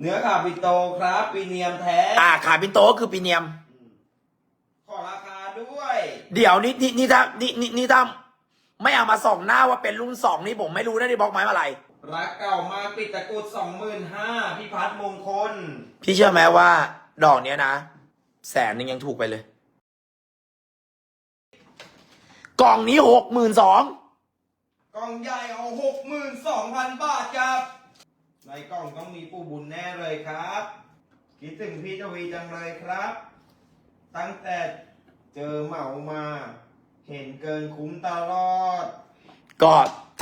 เนื้อขาปิโตครับปีเนียมแท้ อ่าขาปินโตก็คือปีเนียม ขอราคาด้วย เดี๋ยวนี่นี่นี่ถ้านี่นี่นี่ถ้าไม่เอามาส่องหน้าว่าเป็นรุ่นสองนี่ผมไม่รู้นะที่บล็อกไม้มาอะไร รักเก่ามาปิดตะกรุดสองหมื่นห้าพี่พัฒน์มงคล พี่เชื่อไหมว่า ดอกเนี้ยนะ แสนหนึ่งยังถูกไปเลย กล่องนี้หกหมื่นสอง กล่องใหญ่เอาหกหมื่นสองพันบาทครับใน กล่องต้องมีปูบุญแน่เลยครับ คิดถึงพี่ทวีจังเลยครับ ตั้งแต่เจอเหมามา เห็นเกินคุ้มตลอด ก็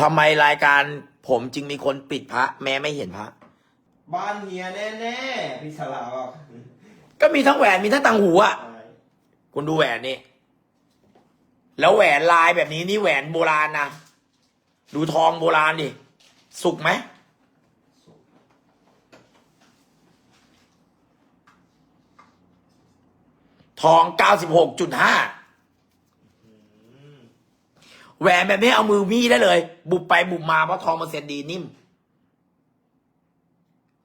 ทำไมรายการผมจึงมีคนปิดพระ แม้ไม่เห็นพระ บ้านเฮียแน่ๆพี่สลาบอกก็มีทั้งแหวนมีทั้งตังหูอะ คุณดูแหวนนี่ แล้วแหวนลายแบบนี้นี่แหวนโบราณนะ ดูทองโบราณดิ สุกไหม ทอง 96.5 แหวนแบบนี้เอามือมีได้เลย บุบไปบุบมาเพราะทองมันเซ็นดีนิ่ม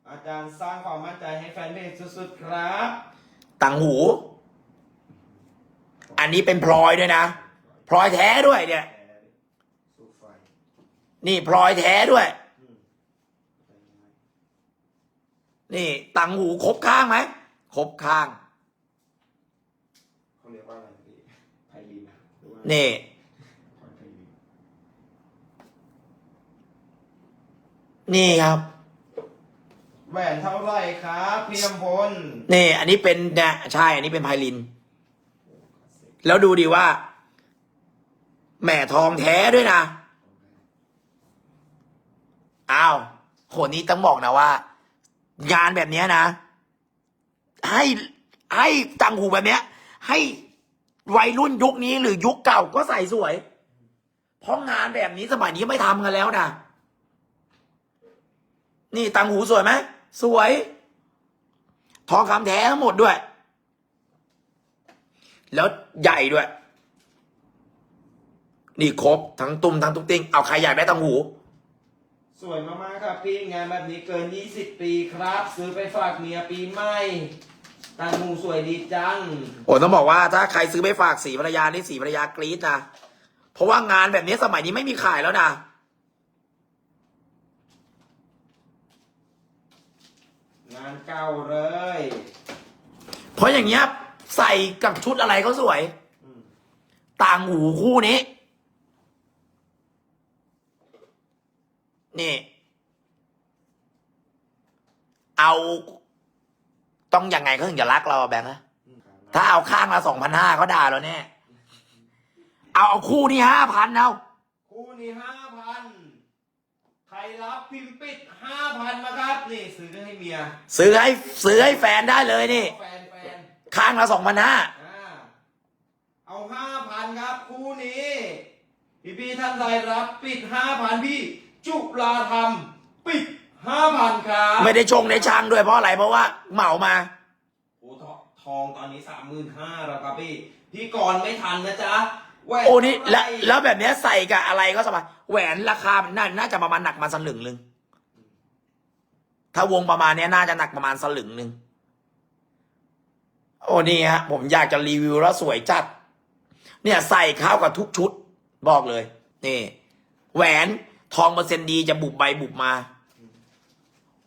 อาจารย์สร้างความมั่นใจให้แฟนเพจสุดๆครับ ต่างหู อันนี้เป็นพลอยด้วยนะ พลอยแท้ด้วยเนี่ย สู้ไฟนี่พลอยแท้ด้วยอืมนี่ต่างหูครบข้างไหมครบข้าง เขาเรียกว่าอะไรพี่ไพลินหรือว่า นี่พลอยไพลินนี่ครับแหวนเท่าไหร่ครับพี่ลำพลนี่ อันนี้เป็นเนี่ยใช่ อันนี้เป็นไพลิน แล้วดูดีว่าแหม่ทองแท้ด้วยนะอ้าวโหนี้ต้องบอกนะว่า งานแบบเนี้ยนะ ให้ให้ตังหูแบบเนี้ย ให้ วัยรุ่นยุคนี้หรือยุคเก่าก็ใส่สวย เพราะงานแบบนี้สมัยนี้ไม่ทำกันแล้วนะ นี่ตังหูสวยไหมสวย ทองคำแท้ทั้งหมดด้วย แล้วใหญ่ด้วย นี่ครบทั้งตุ้มทั้งทุกติ้งเอาใครอยากได้ตังหู สวยมากๆครับพี่งานแบบนี้เกิน 20 ปีครับ ซื้อไปฝากเมียปีใหม่ ต่างหูสวยดีจัง โอ้ต้องบอกว่าถ้าใครซื้อไปฝากสีภรรยานี่สีภรรยากรี๊ดนะเพราะว่างานแบบนี้สมัยนี้ไม่มีขายแล้วนะงานเก่าเลย เพราะอย่างเงี้ยใส่กับชุดอะไรก็สวยอืมต่างหูคู่นี้ นี่ เอา ต้องยังไงเขาถึงจะรักเราอะแบงค์นะถ้าเอาข้างละสองพันห้าเขาด่าเราแน่เอาเอาคู่นี่ห้าพันเอาคู่นี้ห้าพันใครรับพิมพ์ปิดห้าพันมาครับนี่ซื้อให้เมียซื้อให้ซื้อให้แฟนได้เลยนี่ แฟนแฟนข้างละสองพันห้าอ่าเอาห้าพันครับคู่นี้ พี่พี่ๆท่านใดรับปิดห้าพันพี่ จุลาธรรมปิด ห้าพันครับไม่ได้ชงในช่างด้วยเพราะอะไรเพราะว่าเหมามา โอ้ทองทองตอนนี้สามหมื่นห้าแล้วครับพี่ พี่กรณ์ไม่ทันนะจ๊ะแหวนโอ้นี่เท่าไหแล้วร่แล้วแบบเนี้ยใส่กับอะไรก็สบายแหวนราคาน่าน่าจะประมาณหนักมาสลึงหนึ่งถ้าวงประมาณเนี้ยน่าจะหนักประมาณสลึงหนึ่งโอ้นี่ฮะผมอยากจะรีวิวแล้วสวยจัด เนี่ยใส่เข้ากับทุกชุด บอกเลย นี่ แหวนทองเปอร์เซ็นต์ดีจะบุบใบบุบมา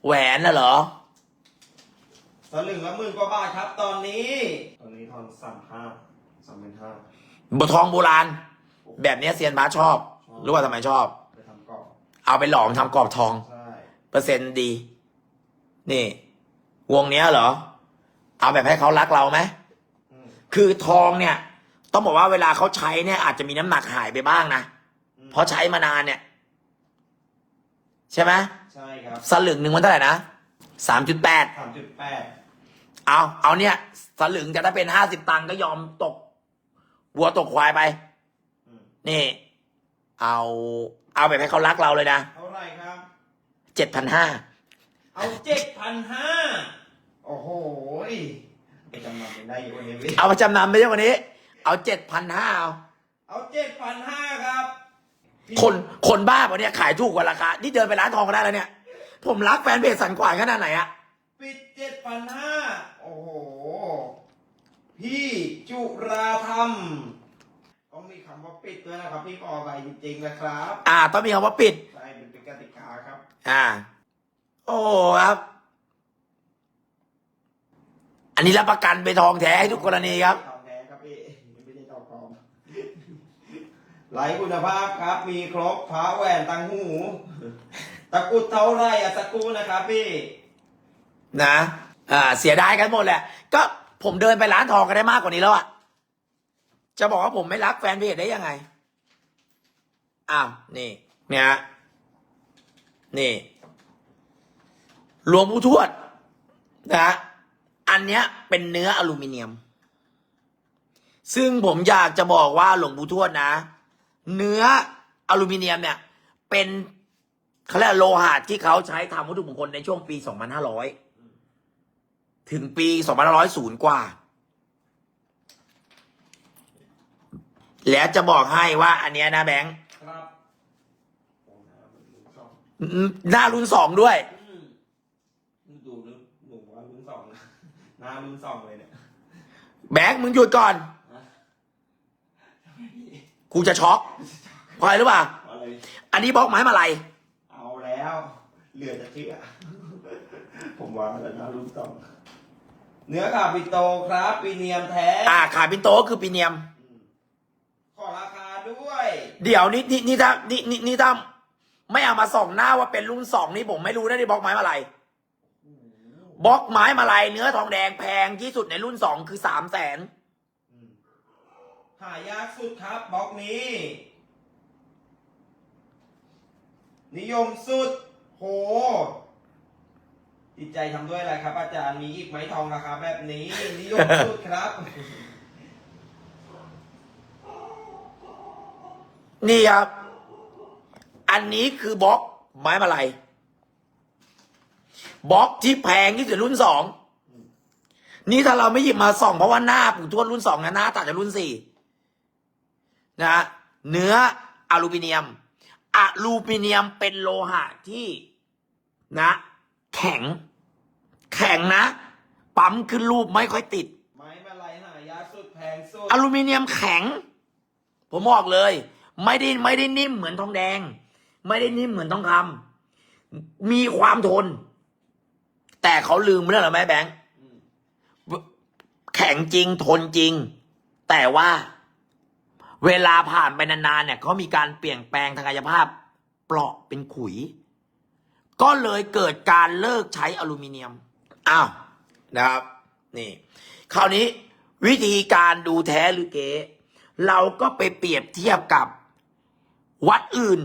แหวนน่ะเหรอ สลึงละหมื่นกว่าบาทครับตอนนี้ ตอนนี้ทอนสามห้าสามหมื่นห้าบทองโบราณ แบบเนี้ยเซียนบาสชอบ รู้ว่าทำไมชอบ ไปทำกรอบเอาไปหลอมทำกรอบทอง ใช่เปอร์เซ็นต์ดี นี่ วงเนี้ยเหรอ เอาแบบให้เขารักเราไหม อืมคือทองเนี่ย ต้องบอกว่าเวลาเขาใช้เนี่ยอาจจะมีน้ำหนักหายไปบ้างนะ อืมเพราะใช้มานานเนี่ย ใช่ไหมใช่ครับสลึงหนึ่งมันเท่าไหร่นะสามจุดแปดสามจุดแปดเอาเอาเนี่ย สลึงจะถ้าเป็นห้าสิบตังค์ก็ยอมตกวัวตกควายไป นี่ เอา เอาแบบให้เขารักเราเลยนะเท่าไหร่ครับเจ็ดพันห้าเอาเจ็ดพันห้าโอ้โหยไปจำนำเป็นได้อยู่วันนี้พี่เอามาจำนำไปใช่วันนี้ เอาเจ็ดพันห้าเอาเอาเจ็ดพันห้าครับพี่ คนคนบ้าปะเนี่ยขายถูกกว่าราคานี่เดินไปร้านทองก็ได้แล้วเนี่ย ผมรักแฟนเพจสันกวานขนาดไหนอะปิดเจ็ดพันห้าโอ้โห พี่จุราธรรมต้องมีคำว่าปิดด้วยนะครับ พี่ขอไปจริงๆนะครับ อ่า ต้องมีคำว่าปิด ใช่เป็นเป็นกติกาครับ อ่า โอ้ครับ อันนี้รับประกันเป็นทองแท้ให้ทุกกรณีครับทองแท้ครับพี่ไม่ใช่ทองปลอม ไหลคุณภาพครับ มีครบพระแหวนตังหู ตะกรุดเท่าไรอะสักครู่นะครับพี่ นะอ่าเสียดายกันหมดแหละ ก็ผมเดินไปร้านทองก็ได้มากกว่านี้แล้วอะจะบอกว่าผมไม่รักแฟนเพจได้ยังไง อ้าว นี่ เนี่ย นี่หลวงปู่ทวดนะอันเนี้ยเป็นเนื้ออลูมิเนียม ซึ่งผมอยากจะบอกว่าหลวงปู่ทวดนะ เนื้ออลูมิเนียมเนี่ย เป็นเขาเรียกโลหะที่เขาใช้ทำวัตถุมงคลในช่วงปี 2500 ถึงปี 2500กว่า แล้วจะบอกให้ว่าอันเนี้ยนะแบงค์ครับโอ้น้ำมันลุ้นสองอืมหน้ารุ่นสองด้วยอืมดูนึกหนูว่าลุ้นสองนะหน้าลุ้นสองเลยเนี่ย แบงค์มึงหยุดก่อนฮะ กูจะช็อกพอยหรือเปล่าอะไรอันนี้บล็อกไม้มาลัยเอาแล้ว เหลือจะเชื่อ ผมว่าแล้วหน้าลุ้นสอง เนื้อคาปิโตครับปีเนียมแท้ อ่าขาปินโตก็คือปีเนียมอืมขอราคาด้วย เดี๋ยวนี่นี่นี่ถ้านี่นี่นี่ถ้าไม่เอามาส่องหน้าว่าเป็นรุ่นสองนี่ผมไม่รู้นะนี่บล็อกไม้มาลัยบล็อกไม้มาลัยเนื้อทองแดงแพงที่สุดในรุ่นสองคือสามแสนอืม หายากสุดครับบล็อกนี้ นิยมสุด โหจิตใจทำด้วยอะไรครับ อาจารย์มีอีกไหมทองราคาแบบนี้ นิยมสุดครับ นี่ครับ อันนี้คือบล็อกไม้มาลัยบล็อกที่แพงที่สุดรุ่นสองนี่ถ้าเราไม่หยิบมาส่องเพราะว่าหน้าปู่ทวดรุ่นสองนะหน้าตัดจากรุ่นสี่ นะฮะเนื้ออลูมิเนียมอลูมิเนียมเป็นโลหะที่นะ แข็ง แข็งนะ ปั๊มขึ้นรูปไม่ค่อยติด ไม้มาลายหายากสุดแพงสุดอลูมิเนียมแข็ง ผมบอกเลย ไม่ได้ไม่ได้นิ่มเหมือนทองแดง ไม่ได้นิ่มเหมือนทองคำมีความทน แต่เขาลืมเรื่องอะไรไหมแบงค์อืมแข็งจริงทนจริง แต่ว่า เวลาผ่านไปนานๆเนี่ยเขามีการเปลี่ยนแปลงทางกายภาพ เปราะเป็นขุย ก็เลยเกิดการเลิกใช้อลูมิเนียมอ้าวนะครับนี่คราวนี้วิธีการดูแท้หรือเก๊เราก็ไปเปรียบเทียบกับวัดอื่น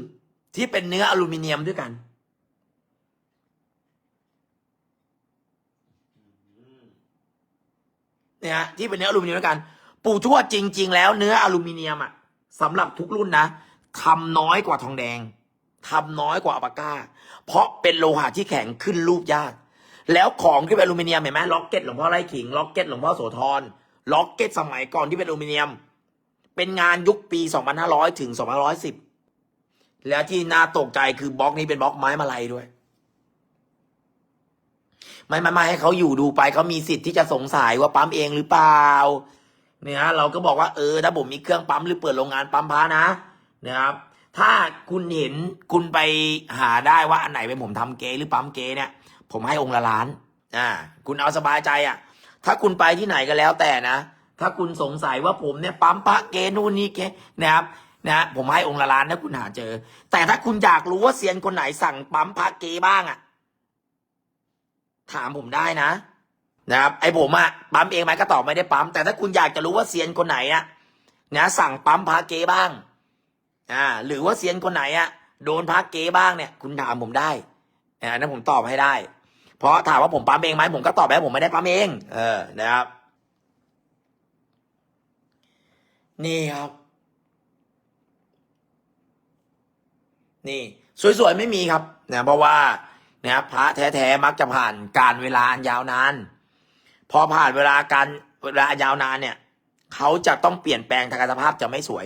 ที่เป็นเนื้ออลูมิเนียมด้วยกัน เนี่ยที่เป็นเนื้ออลูมิเนียมด้วยกัน ปู่ทวดจริง ๆ แล้วเนื้ออลูมิเนียมอะสำหรับทุกรุ่นนะทำน้อยกว่าทองแดงทำน้อยกว่าอัปาก้า เพราะเป็นโลหะที่แข็งขึ้นรูปยาก แล้วของที่เป็นอลูมิเนียมเห็นไหมล็อกเก็ตหลวงพ่อไร่ขิงล็อกเก็ตหลวงพ่อโสธรล็อกเก็ตสมัยก่อนที่เป็นอลูมิเนียม เป็นงานยุคปี 2500 ถึง 2510 แล้วที่น่าตกใจคือบล็อกนี้เป็นบล็อกไม้มาลัยด้วย ไม่ไม่ไม่ให้เขาอยู่ดูไปเขามีสิทธิ์ที่จะสงสัยว่าปั๊มเองหรือเปล่า เนี่ยเราก็บอกว่าเออถ้าผมมีเครื่องปั๊มหรือเปิดโรงงานปั๊มพานะนะครับ ถ้าคุณเห็นคุณไปหาได้ว่าอันไหนเป็นผมทำเก๊หรือปั๊มเก๊เนี่ย ผมให้องค์ละล้านอ่าคุณเอาสบายใจอะ ถ้าคุณไปที่ไหนก็แล้วแต่นะ ถ้าคุณสงสัยว่าผมเนี่ยปั๊มพระเกนู่นนี่เกนะครับนะผมให้องค์ละล้านถ้าคุณหาเจอ แต่ถ้าคุณอยากรู้ว่าเซียนคนไหนสั่งปั๊มพระเกบ้างอะ ถามผมได้นะ นะครับไอ้ผมอะปั๊มเองไหมก็ตอบไม่ได้ปั๊ม แต่ถ้าคุณอยากจะรู้ว่าเซียนคนไหนอะนะสั่งปั๊มพระเกบ้างอ่าหรือว่าเซียนคนไหนอะโดนพระเกบ้างเนี่ย คุณถามผมได้อ่านั้นผมตอบให้ได้ เพราะถามว่าผมปั๊มเองไหมผมก็ตอบไปว่าผมไม่ได้ปั๊มเอง เออนะครับ นี่ครับ นี่ สวยๆไม่มีครับนะเพราะว่านะครับพระแท้ๆมักจะผ่านการเวลาอันยาวนาน พอผ่านเวลาการเวลายาวนานเนี่ยเขาจะต้องเปลี่ยนแปลงทางกายภาพจะไม่สวย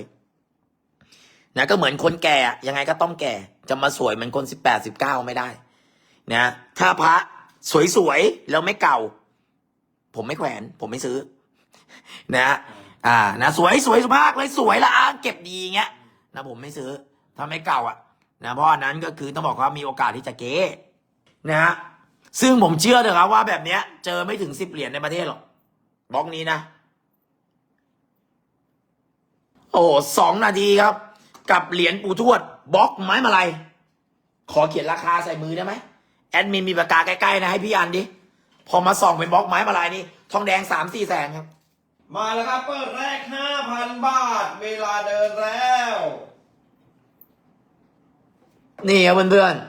นะก็เหมือนคนแก่อะยังไงก็ต้องแก่ จะมาสวยเหมือนคนสิบแปดสิบเก้าไม่ได้นะถ้าพระสวยๆแล้วไม่เก่า ผมไม่แขวน ผมไม่ซื้อ นะอ่านะสวยสวยมากเลยสวยละอะเก็บดีเงี้ยนะผมไม่ซื้อถ้าไม่เก่าอะนะเพราะอันนั้นก็คือต้องบอกว่ามีโอกาสที่จะเก๊นะฮะ ซึ่งผมเชื่อเถอะครับว่าแบบเนี้ย เจอไม่ถึงสิบเหรียญในประเทศหรอกบล็อกนี้นะ โอ้สองนาทีครับ กับเหรียญปู่ทวดบล็อกไม้มาลัยขอเขียนราคาใส่มือได้ไหมแอดมินมีปากกาใกล้ๆนะให้พี่อันดิพอมาส่องเป็นบล็อกไม้มาลัยนี่ทองแดงสามสี่แสนครับ มาแล้วครับ เปิดแรก5,000บาท เวลาเดินแล้ว นี่ครับเพื่อนๆ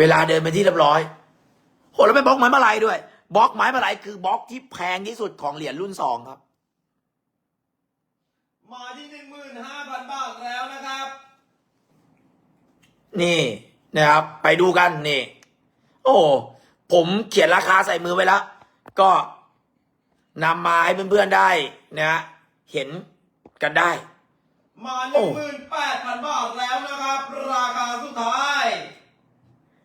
เวลาเดินไปนที่เรียบร้อยโหแล้วเป็นบล็อกไม้มาลัยด้วยบล็อกไม้มาลัยคือบล็อกที่แพงที่สุดของเหรียญรุ่นสองครับ มาที่15,000บาทแล้วนะครับ นี่นะครับ ไปดูกันนี่ โอ้ผมเขียนราคาใส่มือไว้แล้ว ก็นำมาให้เพื่อนๆได้นะฮะเห็นกันได้ มาโอ้18,000บาทแล้วนะครับ ราคาสุดท้าย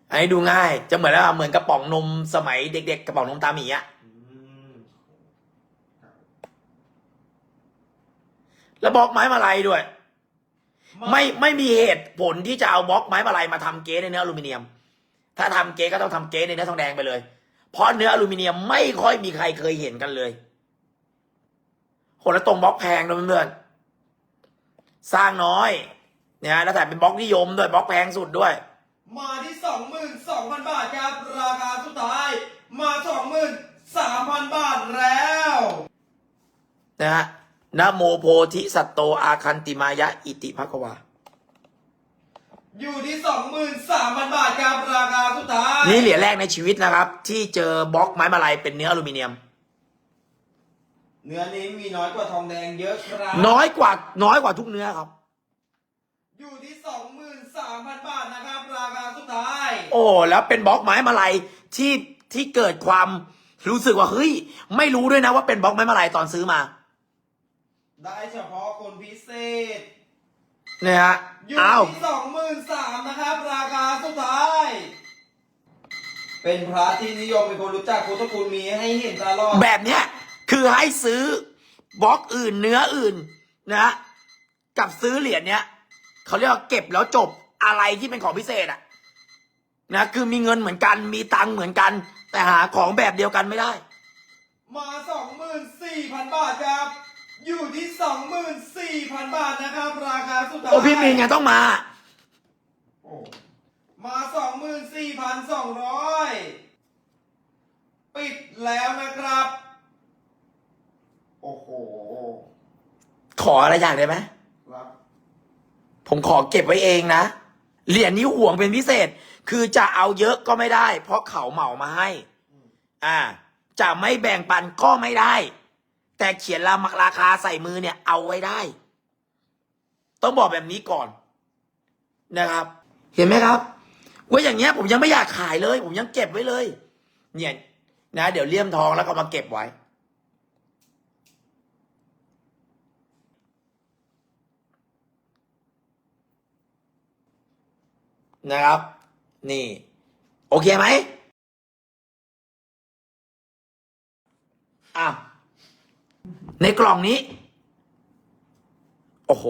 อันนี้ดูง่าย จะเหมือนว่าเหมือนกระป๋องนมสมัยเด็กๆกระป๋องนมตาหมีอะแล้วบล็อกไม้มาลัยด้วย ไม่ไม่มีเหตุผลที่จะเอาบล็อกไม้มาลัยมาทำเก๊ในเนื้ออลูมิเนียม ถ้าทำเก๊ก็ต้องทำเก๊ในเนื้อทองแดงไปเลย เพราะเนื้ออลูมิเนียมไม่ค่อยมีใครเคยเห็นกันเลยโหแล้วตรงบล็อกแพงนะเพื่อนๆสร้างน้อยเนี่ยแล้วแต่เป็นบล็อกนิยมด้วยบล็อกแพงสุดด้วย มาที่ 22,000 บาทครับ ราคาสุดท้ายมา 23,000 บาทแล้ว นะฮะนะโมโพธิสัตโตอาคันติมายะอิติภควา อยู่ที่ 23,000 บาทครับ ราคาสุดท้ายนี่เหรียญแรกในชีวิตนะครับ ที่เจอบล็อกไม้มาลัยเป็นเนื้ออลูมิเนียม เนื้อนี้มีน้อยกว่าทองแดงเยอะครับ น้อยกว่าน้อยกว่าทุกเนื้อครับ อยู่ที่ 23,000 บาทนะครับ ราคาสุดท้าย โอ้ แล้วเป็นบล็อกไม้มาลัยที่ที่เกิดความรู้สึกว่าเฮ้ย ไม่รู้ด้วยนะว่าเป็นบล็อกไม้มาลัยตอนซื้อมา ได้เฉพาะคนพิเศษ เนี่ยฮะอยู่อ้าวที่ 23,000นะครับ ราคาสุดท้าย เป็นพระที่นิยมเป็นคนรู้จักพุทธคุณมีให้เห็นตลอด แบบเนี้ยคือให้ซื้อบล็อกอื่นเนื้ออื่นนะ กับซื้อเหรียญเนี้ย เขาเรียกว่าเก็บแล้วจบอะไรที่เป็นของพิเศษอะนะคือมีเงินเหมือนกันมีตังค์เหมือนกัน แต่หาของแบบเดียวกันไม่ได้ มา24,000บาทครับ อยู่ที่24,000บาทนะครับ ราคาสุดท้ายโอ้พี่มีนไงต้องมา โอ้มา24,200ปิดแล้วนะครับ โอ้โห ขออะไรอย่างได้ไหมครับ ผมขอเก็บไว้เองนะ เหรียญนี้ห่วงเป็นพิเศษ คือจะเอาเยอะก็ไม่ได้ เพราะเขาเหมามาให้ อ่า จะไม่แบ่งปันก็ไม่ได้ แต่เขียนราราคาใส่มือเนี่ยเอาไว้ได้ ต้องบอกแบบนี้ก่อน นะครับ เห็นไหมครับว่าอย่างเงี้ยผมยังไม่อยากขายเลย ผมยังเก็บไว้เลย เนี่ยนะ เดี๋ยวเลี่ยมทองแล้วก็มาเก็บไว้ นะครับ นี่ โอเคไหมอะในกล่องนี้ โอ้โห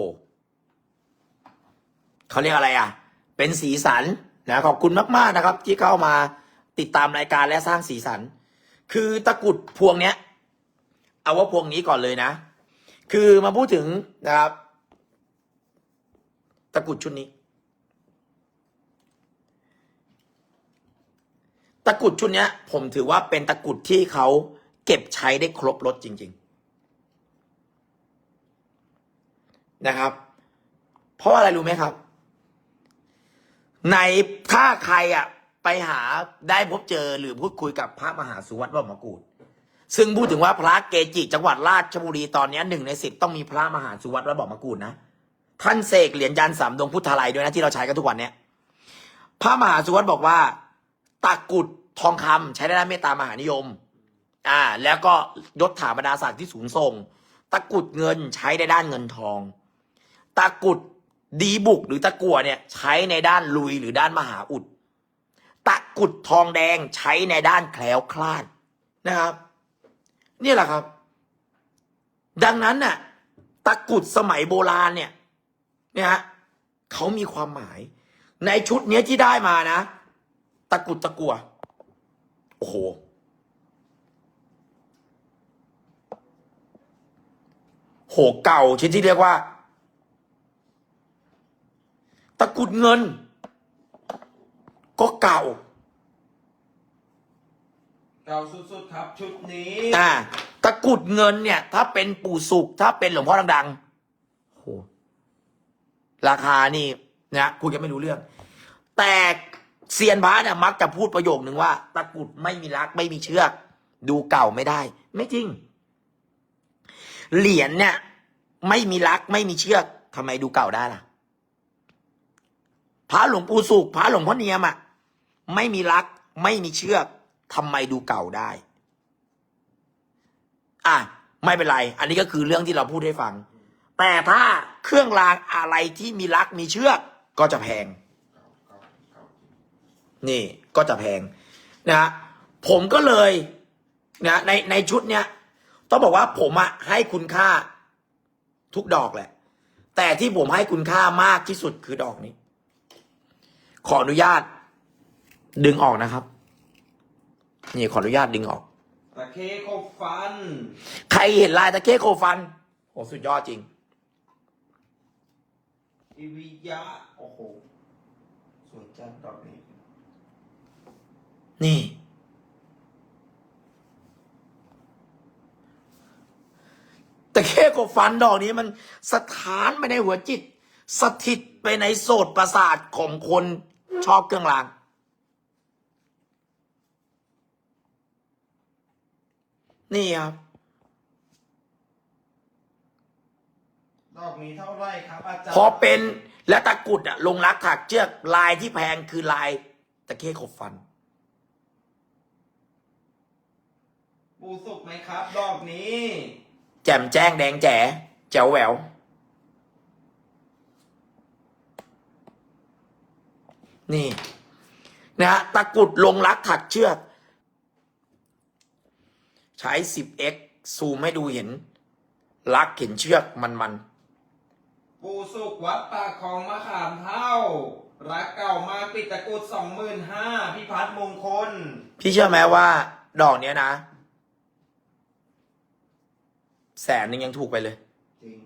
เขาเรียกอะไรอะ เป็นสีสันนะขอบคุณมาก ๆ นะครับ ที่เข้ามาติดตามรายการและสร้างสีสัน คือตะกุดพวงเนี้ย เอาว่าพวงนี้ก่อนเลยนะ คือมาพูดถึงนะครับ ตะกุดชุดนี้ ตะกุดชุดนี้ผมถือว่าเป็นตะกุดที่เขาเก็บใช้ได้ครบรถจริง ๆ นะครับ เพราะว่าอะไรรู้ไหมครับ ในถ้าใครอะ ไปหาได้พบเจอหรือพูดคุยกับพระมหาสุวัตวัดมกูฏซึ่งพูดถึงว่าพระเกจิจังหวัดราชบุรีตอนนี้หนึ่งในสิบต้องมีพระมหาสุวัตวัดบอกมกูฏนะ ท่านเสกเหรียญยันสามดวงพุทธาลัยด้วยนะที่เราใช้กันทุกวันเนี้ยพระมหาสุวัตบอกว่า ตะกุดทองคำใช้ได้ด้านเมตตามหานิยม อ่า แล้วก็ยศถาบรรดาศักดิ์ที่สูงส่ง ตะกุดเงินใช้ในด้านเงินทอง ตะกุดดีบุกหรือตะกั่วเนี่ยใช้ในด้านลุยหรือด้านมหาอุด ตะกุดทองแดงใช้ในด้านแคล้วคลาดนะครับ นี่แหละครับ ดังนั้นน่ะ ตะกุดสมัยโบราณเนี่ย เนี่ยฮะเขามีความหมาย ในชุดเนี้ยที่ได้มานะ ตะกรุดตะกัว โอ้โห โหเก่าชิ้นที่เรียกว่า ตะกรุดเงิน ก็เก่าเก่าสุดๆครับชุดนี้อ่า ตะกรุดเงินเนี่ย ถ้าเป็นปู่สุกถ้าเป็นหลวงพ่อดังๆโหราคานี่นะคุยกันไม่รู้เรื่อง แต่ เซียนพระเนี่ยมักจะพูดประโยคนึงว่าตะกุดไม่มีรักไม่มีเชือก ดูเก่าไม่ได้ ไม่จริง เหรียญเนี่ย ไม่มีรักไม่มีเชือกทำไมดูเก่าได้ล่ะ พระหลวงปู่สุขพระหลวงพ่อเนียมอะไม่มีรัก ไม่มีเชือกทำไมดูเก่าได้ อะไม่เป็นไร อันนี้ก็คือเรื่องที่เราพูดให้ฟัง แต่ถ้าเครื่องรางอะไรที่มีรักมีเชือกก็จะแพง นี่ก็จะแพงนะฮะผมก็เลยนะในในชุดเนี้ยต้องบอกว่าผมอะให้คุณค่าทุกดอกแหละ แต่ที่ผมให้คุณค่ามากที่สุดคือดอกนี้ ขออนุญาต ดึงออกนะครับ นี่ขออนุญาตดึงออกตะเคคบฟัน ใครเห็นลายตะเก้โคฟันโอ้สุดยอดจริงอิวิยะโอ้โหสวยจังดอกนี้ นี่ตะเข้กบฟันดอกนี้มันสถานไปในหัวจิต สถิตไปในโสตประสาทของคนชอบเครื่องรางนี่ครับดอกนี้เท่าไหรครับอาจารย์พอเป็นและตะกรุดอะลงรักถักเชือกลายที่แพงคือลายตะเข้กบฟัน ปูสุกไหมครับดอกนี้ แจ่มแจ้งแดงแจ๋แจ๋วแหววนี่ นะฮะตะกรุดลงรักถักเชือก ใช้ 10x ซูมให้ดูเห็นลักเห็นเชือกมันมันปูสุกวัดปากของมะขามเท่า รักเก่ามากปิดตะกรุดสองหมื่นห้าพิพัฒน์มงคลๆพี่เชื่อไหมว่า ดอกเนี้ยนะ แสนหนึงยังถูกไปเลย จริง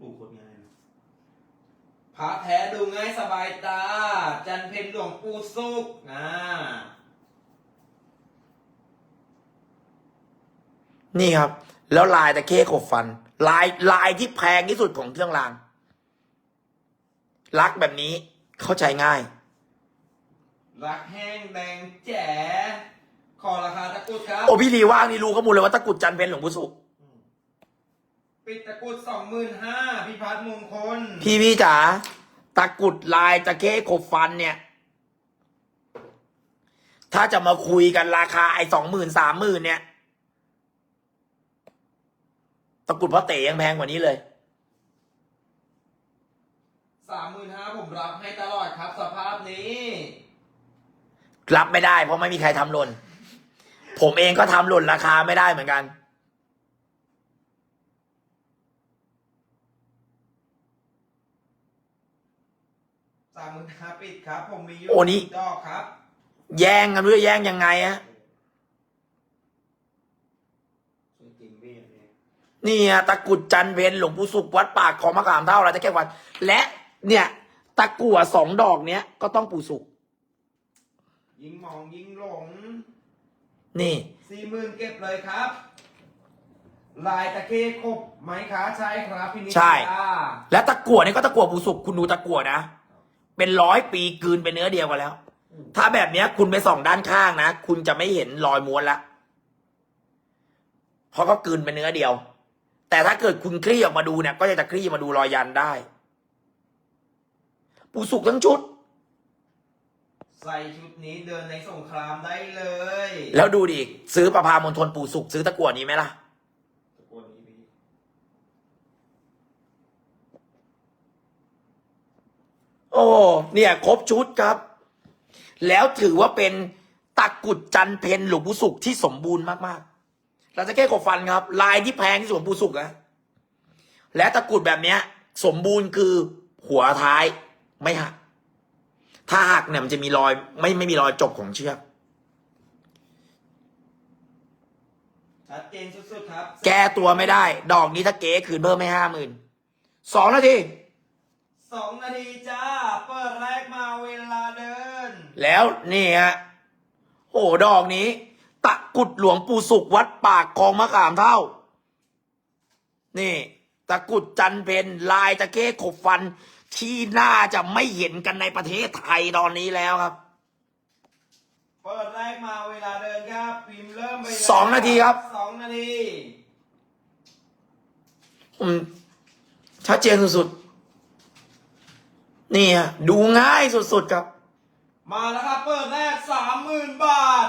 ดูโคนง่ายนะพระแท้ดูง่ายสบายตา จันเพนหลวงปู่สุกนะนี่ครับ แล้วลายตะเข้ขบฟัน ลายลายที่แพงที่สุดของเครื่องรางลักแบบนี้เข้าใจง่าย รักแห้งแดงแจ๋ขอราคาตะกรุดครับ โอ้พี่ลีว่างนี่รู้ข้อมูลเลยว่าตะกรุดจันเพนหลวงปู่สุข ปิดตะกรุดสองหมื่นห้าพิพัฒน์มงคล พี่พี่จ๋าตะกรุดลายตะเข้ขบฟันเนี่ย ถ้าจะมาคุยกันราคาไอ้สองหมื่นสามหมื่นเนี่ย ตะกรุดพ่อเต๋ยังแพงกว่านี้เลยสามหมื่นห้าผมรับให้ตลอดครับ สภาพนี้ รับไม่ได้ เพราะไม่มีใครทำหล่น ผมเองก็ทำหล่นราคาไม่ได้เหมือนกัน สามหมื่นห้าปิดครับ ผมมีอยู่โอ้นี่ ดอกครับ แย่งกันด้วยแย่งยังไงอะจริงๆพี่อันนี้นี่อะตะกรุดจันเพนหลวงปู่สุขวัดปากของมะขามเท่าอะไรตะแก้วันและเนี่ย ตะกั่วสองดอกเนี้ยก็ต้องปู่สุขยิงมองยิงหลงนี่ สี่หมื่นเก็บเลยครับ ลายตะเคครบไหมคะใช่ครับพี่นิใช่ตาและตะกั่วนี่ก็ตะกั่วปู่สุขคุณดูตะกั่วนะ เป็นร้อยปีกลืนเป็นเนื้อเดียวกันแล้ว ถ้าแบบเนี้ย คุณไปส่องด้านข้างนะคุณจะไม่เห็นรอยม้วนละเพราะก็กลืนเป็นเนื้อเดียว แต่ถ้าเกิดคุณคลี่ออกมาดูเนี่ย ก็จะจะคลี่มาดูรอยยันได้ ปู่สุขทั้งชุด ใส่ชุดนี้เดินในสงครามได้เลย แล้วดูดิซื้อประพามณฑลปู่สุขซื้อตะกั่วนี้ไหมล่ะ ตะโกนนี้พี่ โอ้เนี่ยครบชุดครับ แล้วถือว่าเป็นตะกรุดจันเพนหลวงปู่สุขที่สมบูรณ์มากๆเราจะแก้กบฟันครับ ลายที่แพงที่สุดของปู่สุขนะและตะกรุดแบบเนี้ย สมบูรณ์คือหัวท้ายไม่หัก ถ้าหักเนี่ยมันจะมีรอย ไม่ไม่มีรอยจบของเชือกชัดเจนสุดๆครับ แก้ตัวไม่ได้ ดอกนี้ถ้าเก๋คืนเพิ่มไม่ห้าหมื่นสองนาที สองนาทีจ้า เปิดแรกมาเวลาเดิน แล้วนี่ฮะโอ้ดอกนี้ ตะกรุดหลวงปู่สุขวัดปากคลองมะขามเท่า นี่ ตะกรุดจันเพนลายตะเก้ขบฟัน ที่น่าจะไม่เห็นกันในประเทศไทยตอนนี้แล้วครับ เปิดแรกมาเวลาเดินครับพิมพ์เริ่มไปเลยสองนาทีครับ สองนาทีอืมชัดเจนสุดๆ นี่ฮะดูง่ายสุดๆครับ มาแล้วครับ เปิดแรกสามหมื่นบาท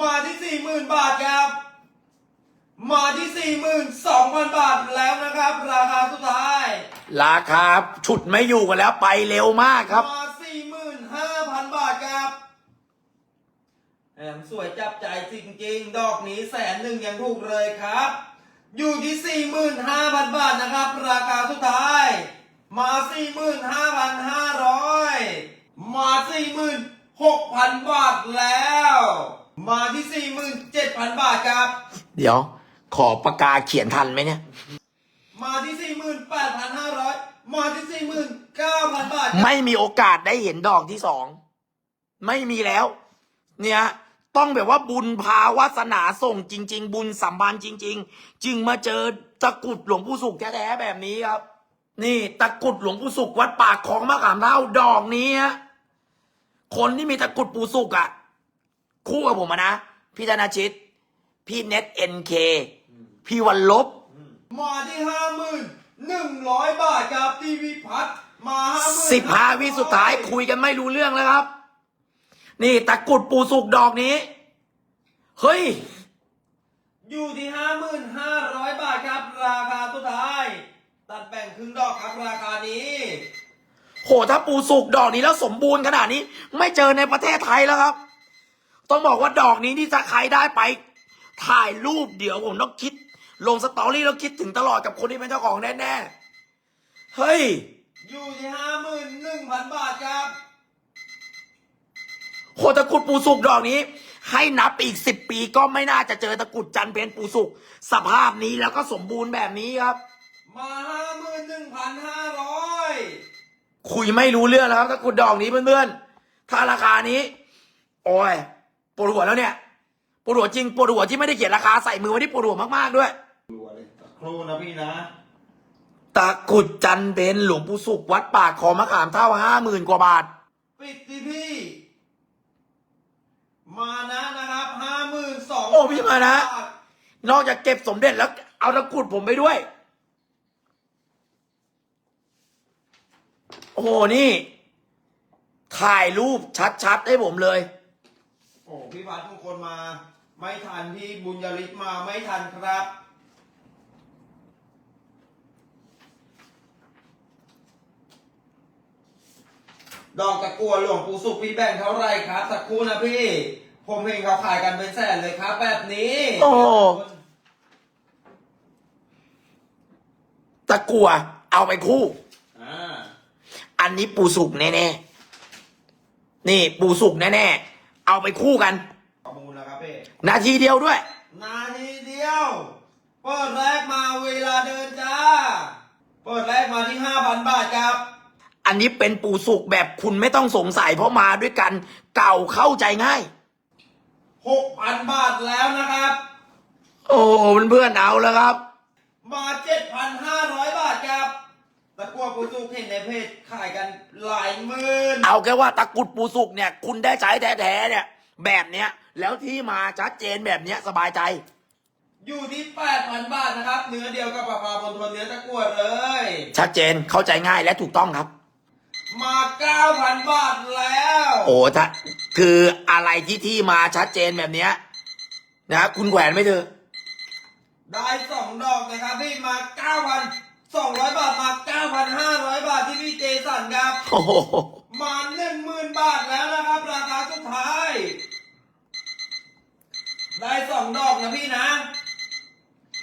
มาที่สี่หมื่นบาทครับ มาที่สี่หมื่นสองพันบาทแล้วนะครับ ราคาสุดท้าย ราคาฉุดไม่อยู่กันแล้วไปเร็วมากครับ มาสี่หมื่นห้าพันบาทครับแอมสวยจับใจจริงๆ ดอกนี้แสนหนึ่งยังถูกเลยครับ อยู่ที่สี่หมื่นห้าพันบาทนะครับ ราคาสุดท้าย มาสี่หมื่นห้าพันห้าร้อยมาสี่หมื่นหกพันบาทแล้ว มาที่สี่หมื่นเจ็ดพันบาทครับ เดี๋ยว ขอปากกาเขียนทันไหมเนี่ย มาที่สี่หมื่นแปดพันห้าร้อยมาที่สี่หมื่นเก้าพันบาทครับไม่มีโอกาสได้เห็นดอกที่สอง ไม่มีแล้ว เนี่ยต้องแบบว่าบุญพาวาสนาส่งจริง ๆ บุญสัมพันธ์จริง ๆ จึงมาเจอตะกรุดหลวงปู่สุขแท้ๆแบบนี้ครับ นี่ตะกรุดหลวงปู่สุขวัดปากของมะขามเท่าดอกนี้ฮะคนที่มีตะกรุดปู่สุขอะคู่กับผมอะนะพี่ธนาชิต พี่เน็ตเอ็นเคพี่วันลบ มาที่ห้าหมื่นหนึ่งร้อยบาทครับทีวีพัทมาห้าหมื่นสิบห้าวิสุดท้ายคุยกันไม่รู้เรื่องแล้วครับ นี่ตะกรุดปูสุกดอกนี้ เฮ้ย อยู่ที่ห้าหมื่นห้าร้อยบาทครับ ราคาสุดท้าย ตัดแบ่งครึ่งดอกครับราคานี้ โหถ้าปูสุกดอกนี้แล้วสมบูรณ์ขนาดนี้ ไม่เจอในประเทศไทยแล้วครับ ต้องบอกว่าดอกนี้ที่จะใครได้ไป ถ่ายรูปเดี๋ยวผมต้องคิด ลงสตอรี่แล้วคิดถึงตลอดกับคนที่เป็นเจ้าของแน่ๆเฮ้ย อยู่ที่ห้าหมื่นหนึ่งพันบาทครับโหตะกรุดปูสุกดอกนี้ ให้นับอีกสิบปีก็ไม่น่าจะเจอตะกรุดจันเพนปูสุกสภาพนี้แล้วก็สมบูรณ์แบบนี้ครับ มาห้าหมื่นหนึ่งพันห้าร้อยคุยไม่รู้เรื่องแล้วครับตะกรุดดอกนี้เพื่อนๆ ถ้าราคานี้ โอ้ยปวดหัวแล้วเนี่ยปวดหัวจริงปวดหัวที่ไม่ได้เขียนราคาใส่มือไว้ที่ปวดหัวมากๆด้วยดูเลยสักครู่นะพี่นะตะกรุดจันเพนหลวงปู่สุขวัดปากคลองมะขามเท่าห้าหมื่นกว่าบาท ปิดที่พี่ มานะนะครับห้าหมื่นสองโอ้พี่มานะ นอกจากเก็บสมเด็จแล้วเอาตะกรุดผมไปด้วย โอ้โหนี่ ถ่ายรูปชัดๆให้ผมเลย โอ้พี่พัดทุกคนมา ไม่ทันพี่บุญยริศมาไม่ทันครับ ดอกตะกัวหลวงปู่สุขพี่แบ่งเท่าไหรครับ สักครู่นะพี่ ผมเห็นเขาขายกันเป็นแสนเลยครับ แบบนี้โอ้ ตะกัวเอาไปคู่อ่า อันนี้ปูสุกแน่ๆ นี่ปูสุกแน่ๆ เอาไปคู่กัน ประมูลแล้วครับพี่นาทีเดียวด้วย นาทีเดียวเปิดแรกมาเวลาเดินจ้าเปิดแรกมาที่ห้าพันบาทครับ อันนี้เป็นปูสุกแบบคุณไม่ต้องสงสัยเพราะมาด้วยกัน เก่าเข้าใจง่าย หกพันบาทแล้วนะครับ โอ้เพื่อนๆเอาแล้วครับ มาเจ็ดพันห้าร้อยบาทครับ ตะกัวปูสุกเห็นในเพจขายกันหลายหมื่นเอาแค่ว่าตะกรุดปูสุกเนี่ย คุณได้ใช้แท้ๆเนี่ย แบบเนี้ย แล้วที่มาชัดเจนแบบเนี้ยสบายใจ อยู่ที่แปดพันบาทนะครับ เนื้อเดียวกับปลาปลาบนทนเนื้อตะกัวเลย ชัดเจนเข้าใจง่ายและถูกต้องครับ มาเก้าพันบาทแล้ว โอ้ถ้าคืออะไรที่ที่มาชัดเจนแบบเนี้ยนะคุณแขวนไม่เถอะได้สองดอกนะครับพี่มาเก้าพัน สองร้อยบาทมาเก้าพันห้าร้อยบาทที่พี่เจสันครับ โอ้โหมาหนึ่งหมื่นบาทแล้วนะครับ ราคาสุดท้าย ได้สองดอกนะพี่นะ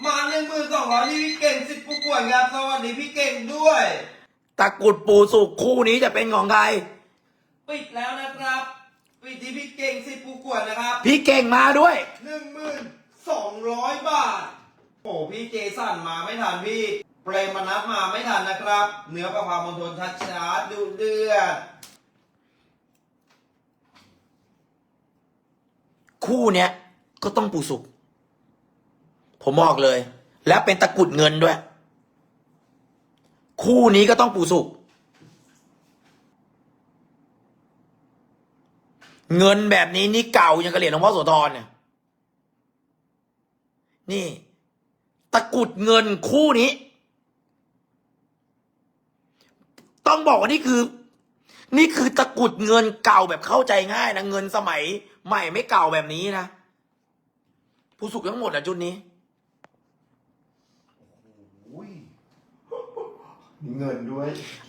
มาหนึ่งหมื่นสองร้อยที่พี่เก่งสิบผู้กวนครับ สวัสดีพี่เก่งด้วย ตะกรุดปูสุกคู่นี้จะเป็นของใคร ปิดแล้วนะครับปิดที่พี่เก่งสิบผู้กวนนะครับพี่เก่งมาด้วย หนึ่งหมื่นสองร้อยบาท โอ้พี่เจสันมาไม่ทันพี่ เปรมนัทมาไม่ทันนะครับ เนื้อประพามณฑลชัดชาร์ดดูเดือด คู่เนี้ยก็ต้องปูสุก ผมบอกเลย และเป็นตะกุดเงินด้วย คู่นี้ก็ต้องปูสุก เงินแบบนี้นี่เก่ายังกระเหรียญหลวงพ่อโสธรเนี่ย นี่ ตะกุดเงินคู่นี้ ต้องบอกว่านี่คือ นี่คือตะกรุดเงินเก่าแบบเข้าใจง่ายนะเงินสมัย ใหม่ไม่เก่าแบบนี้นะผู้สุกทั้งหมดอะจุดนี้อุ้ยมีเงินด้วย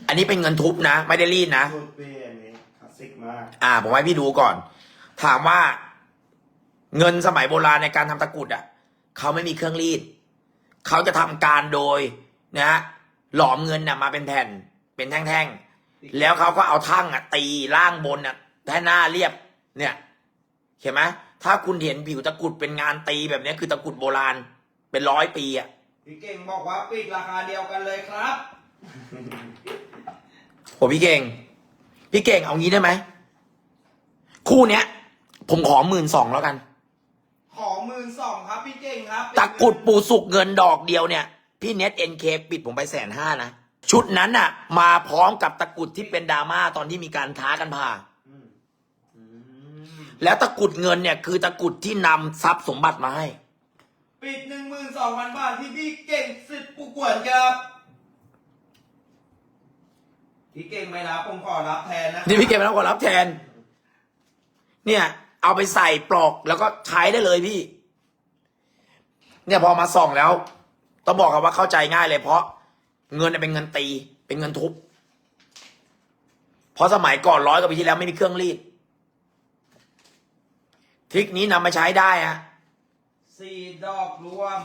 อันนี้เป็นเงินทุบนะ ไม่ได้รีดนะสุดเปรี้ยนี้คลาสสิกมาก อ่า ผมให้พี่ดูก่อน ถามว่า เงินสมัยโบราณในการทำตะกรุดอะเขาไม่มีเครื่องรีด เขาจะทำการโดยนะฮะหลอมเงินน่ะมาเป็นแผ่น เป็นแท่งๆ แล้วเขาก็เอาทั่งอะ ตีล่างบนอะแท่หน้าเรียบ เนี่ยเห็นไหมถ้าคุณเห็นผิวตะกรุดเป็นงานตีแบบเนี้ยคือตะกรุดโบราณ เป็นร้อยปีอะพี่เก่งบอกว่าปิดราคาเดียวกันเลยครับโหพี่เก่ง พี่เก่งเอางี้ได้ไหมคู่เนี้ย ผมขอหมื่นสองแล้วกัน ขอหมื่นสองครับพี่เก่งครับ ตะกรุดปูสุกเงินดอกเดียวเนี่ย พี่เน็ตเอ็นเคปิดผมไปแสนห้านะ ชุดนั้นน่ะ มาพร้อมกับตะกรุดที่เป็นดราม่าตอนที่มีการท้ากันผ่าอืมอืมแล้วตะกรุดเงินเนี่ย คือตะกรุดที่นำทรัพย์สมบัติมาให้ ปิดหนึ่งหมื่นสองพันบาทที่พี่เก่งสิทธิ์ผู้กวนครับพี่เก่งไม่รับผมขอรับแทนนะนี่พี่เก็บไปแล้วขอรับแทน เนี่ย เอาไปใส่ปลอกแล้วก็ใช้ได้เลยพี่ เนี่ยพอมาส่องแล้ว ต้องบอกกันว่าเข้าใจง่ายเลยเพราะ เงินเป็นเงินตี เป็นเงินทุบ เพราะสมัยก่อนร้อยกว่าปีที่แล้วไม่มีเครื่องรีด ทริคนี้นำมาใช้ได้ฮะ สี่ดอกรวม